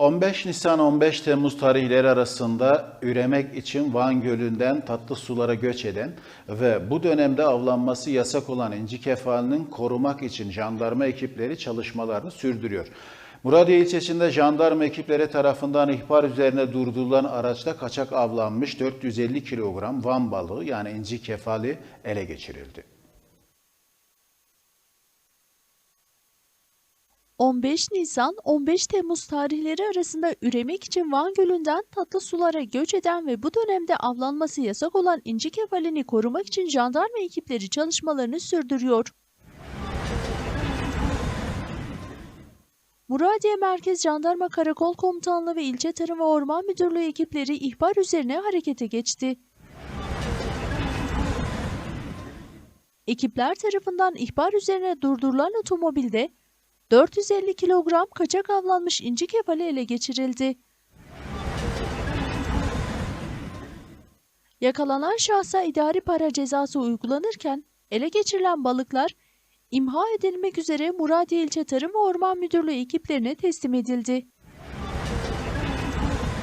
15 Nisan 15 Temmuz tarihleri arasında üremek için Van Gölü'nden tatlı sulara göç eden ve bu dönemde avlanması yasak olan inci kefalinin korumak için jandarma ekipleri çalışmalarını sürdürüyor. Muradiye ilçesinde jandarma ekipleri tarafından ihbar üzerine durdurulan araçta kaçak avlanmış 450 kilogram Van balığı yani inci kefali ele geçirildi. 15 Nisan 15 Temmuz tarihleri arasında üremek için Van Gölü'nden tatlı sulara göç eden ve bu dönemde avlanması yasak olan inci kefalini korumak için jandarma ekipleri çalışmalarını sürdürüyor. Muradiye Merkez Jandarma Karakol Komutanlığı ve İlçe Tarım ve Orman Müdürlüğü ekipleri ihbar üzerine harekete geçti. Ekipler tarafından ihbar üzerine durdurulan otomobilde 450 kilogram kaçak avlanmış inci kefali ele geçirildi. Yakalanan şahsa idari para cezası uygulanırken ele geçirilen balıklar imha edilmek üzere Muradiye İlçe Tarım ve Orman Müdürlüğü ekiplerine teslim edildi.